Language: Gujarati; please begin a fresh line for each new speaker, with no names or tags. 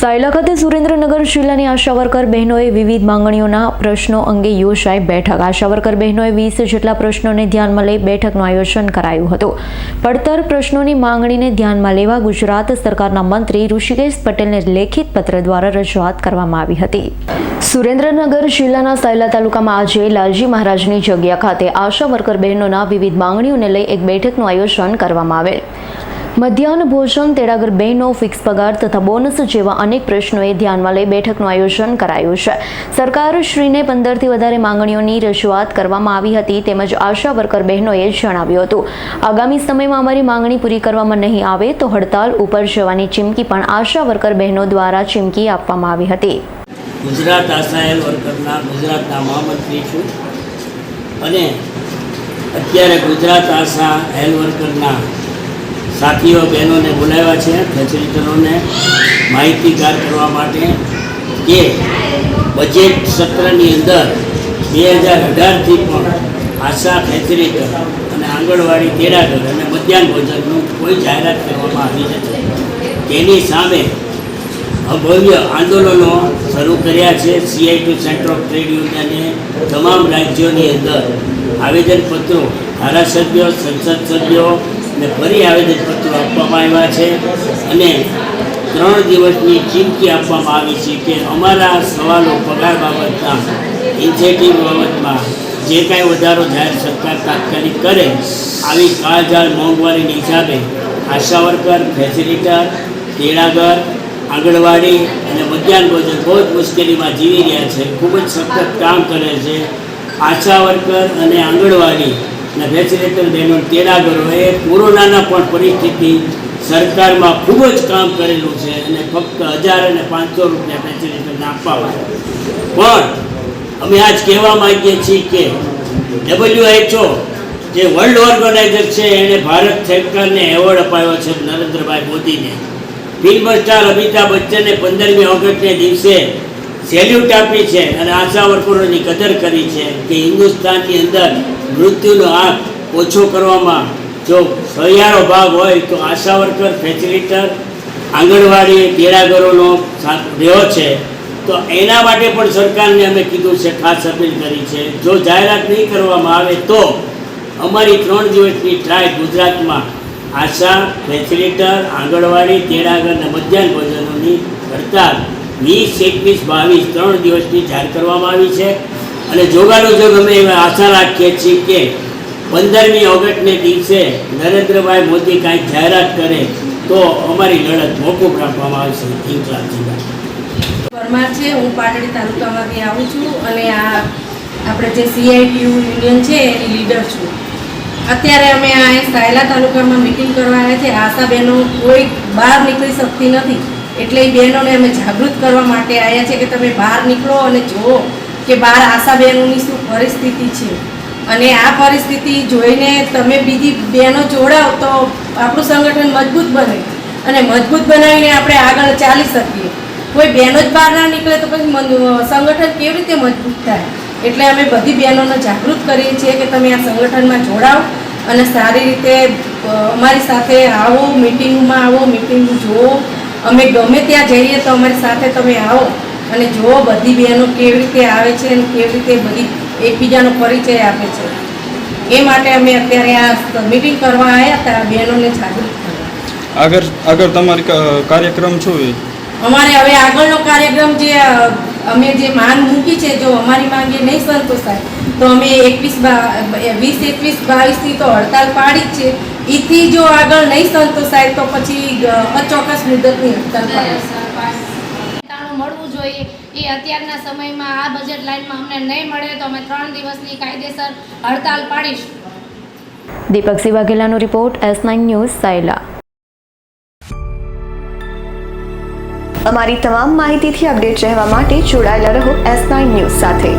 સાયલા ખાતે સુરેન્દ્રનગર જિલ્લાની આશા વર્કર બહેનોએ વિવિધ માંગણીઓના પ્રશ્નો અંગે યોજાઈ બેઠક. આશા વર્કર બહેનોએ વીસ જેટલા પ્રશ્નોને ધ્યાનમાં લઈ બેઠકનું આયોજન કરાયું હતું. પડતર પ્રશ્નોની માંગણીને ધ્યાનમાં લેવા ગુજરાત સરકારના મંત્રી ઋષિકેશ પટેલને લેખિત પત્ર દ્વારા રજૂઆત કરવામાં આવી હતી. સુરેન્દ્રનગર જિલ્લાના સાયલા તાલુકામાં આજે લાલજી મહારાજની જગ્યા ખાતે આશા વર્કર બહેનોના વિવિધ માંગણીઓને લઈ એક બેઠકનું આયોજન કરવામાં આવેલ. મધ્યાહન ભોજન, તેડાગર બહેનો ફિક્સ પગાર તથા બોનસ જેવા અનેક પ્રશ્નોએ ધ્યાનમાં લઈ બેઠકનું આયોજન કરાયું છે. સરકારશ્રીને પંદરથી વધારે માંગણીઓની રજૂઆત કરવામાં આવી હતી તેમજ આશા વર્કર બહેનોએ જણાવ્યું હતું. આગામી સમયમાં અમારી માંગણી પૂરી કરવામાં નહીં આવે તો હડતાલ ઉપર જવાની ચીમકી પણ આશા વર્કર બહેનો દ્વારા ચીમકી આપવામાં આવી હતી.
ગુજરાત ગુજરાતના મહામંત્રી છું અને અત્યારે ગુજરાત આશા સાથીઓ, બહેનોને બોલાવ્યા છે ફેસિલિટરોને માહિતીગાર કરવા માટે કે બજેટ સત્રની અંદર બે હજાર અઢારથી પણ આશા ફેસિલિટર અને આંગણવાડી તેડાગર અને મધ્યાહન ભોજનનું કોઈ જાહેરાત કરવામાં આવી નથી. તેની સામે ભવ્ય આંદોલનો શરૂ કર્યા છે CITU centre of trade યુનિયને તમામ રાજ્યોની અંદર. આવેદનપત્રો ધારાસભ્યો, સંસદ સભ્યો ને ફરી આવેદનપત્રો આપવામાં આવ્યા છે. અને ત્રણ દિવસની ચીમકી આપવામાં આવી છે કે અમારા સવાલો પગાર બાબતના ઇન્સેન્ટિવ બાબતમાં જે કાંઈ વધારો જાહેર સરકાર તાત્કાલિક કરે, આવી કાળઝાળ મોંઘવારીની હિસાબે આશા વર્કર ફેસિલિટર તેડાગર, આંગણવાડી અને મધ્યાહન ભોજન બહુ જ મુશ્કેલીમાં જીવી રહ્યા છે. ખૂબ જ સખત કામ કરે છે. આશા વર્કર અને આંગણવાડી અને ફેસિલિટર બહેનો તેડાગરોએ કોરોનાના પણ પરિસ્થિતિ સરકારમાં ખૂબ જ કામ કરેલું છે અને ફક્ત હજાર અને પાંચસો રૂપિયા ફેસિલિટરને આપવામાં પણ અમે આજ કહેવા માગીએ છીએ કે ડબલ્યુએચઓ જે વર્લ્ડ ઓર્ગેનાઇઝર છે એણે ભારત સરકારને એવોર્ડ અપાયો છે નરેન્દ્રભાઈ મોદીને. ફિલ્મ સ્ટાર અમિતાભ બચ્ચને પંદરમી ઓગસ્ટને દિવસે સેલ્યુટ આપી છે અને આશા વર્કરોની કદર કરી છે કે હિન્દુસ્તાનની અંદર મૃત્યુનો આંક ઓછો કરવામાં જો સહિયારો ભાગ હોય તો આશા વર્કર ફેસિલિટર આંગણવાડી તેડાગરોનો રહ્યો છે. તો એના માટે પણ સરકારને અમે કીધું છે, ખાસ અપીલ કરી છે. જો જાહેરાત નહીં કરવામાં આવે તો અમારી ત્રણ દિવસની ટ્રાય ગુજરાતમાં આશા ફેસિલિટર આંગણવાડી તેડાગર અને મધ્યાહન ભોજનોની હડતાલ વીસ, એકવીસ, બાવીસ, ત્રણ દિવસની જાહેર કરવામાં આવી છે. અને જોગાનો જોગ અમે આશા રાખીએ છીએ કે પંદરમી ઓગસ્ટને દિવસે નરેન્દ્રભાઈ મોદી કાંઈક જાહેરાત કરે તો અમારી લડત મોકૂફ રાખવામાં આવશે. ઇન્કલાબ જિલ્લા
પરમાર છે, હું પાટડી તાલુકામાંથી આવું છું અને આ આપણે જે સીઆઈટીયુ યુનિયન છે, એની લીડર છું. અત્યારે અમે આ સાયલા તાલુકામાં મિટિંગ કરવા આવ્યા છે. આશા કોઈ બહાર નીકળી શકતી નથી. એટલે એ બહેનોને અમે જાગૃત કરવા માટે આવ્યા છે કે તમે બહાર નીકળો અને જુઓ કે બહાર આશા બહેનોની શું પરિસ્થિતિ છે. અને આ પરિસ્થિતિ જોઈને તમે બીજી બહેનો જોડાવ તો આપણું સંગઠન મજબૂત બને. અને મજબૂત બનાવીને આપણે આગળ ચાલી શકીએ. કોઈ બહેનો જ બહાર ના નીકળે તો પછી સંગઠન કેવી રીતે મજબૂત થાય? એટલે અમે બધી બહેનોને જાગૃત કરીએ છીએ કે તમે આ સંગઠનમાં જોડાઓ અને સારી રીતે અમારી સાથે આવો મિટિંગમાં આવો મિટિંગ જુઓ. અમે ગમે ત્યાં જઈએ તો અમારી સાથે તમે આવો અને જુઓ બધી બહેનો કેવી રીતે આવે છે અને કેવી રીતે બધી એકબીજાનો પરિચય આપે છે. એ માટે અમે અત્યારે આ મિટિંગ કરવા આવ્યા હતા બહેનોને જાગૃત કરવા.
આગળ આગળ તમારી કાર્યક્રમ શું એ?
અમારે હવે આગળનો કાર્યક્રમ જે અમે જે માંગ મૂકી છે જો અમારી માંગે નહીં સંતોષાય તો અમે એકવીસ વીસ એકવીસ બાવીસથી તો હડતાલ પાડી જ છે. એથી જો આગળ નહીં સંતોષાય તો પછી અચોક્કસ મુદતની હડતાલ
મળવું જોઈએ. એ અત્યારના સમયમાં આ બજેટ લાઇનમાં અમને નહીં મળે તો અમે ત્રણ દિવસની કાયદેસર હડતાલ પાડીશું.
Deepak Singh વાઘેલાનો report S nine news Sayla. અમારી તમામ માહિતીથી અપડેટ રહેવા માટે જોડાયેલા રહો એસ નાઇન ન્યૂઝ સાથે.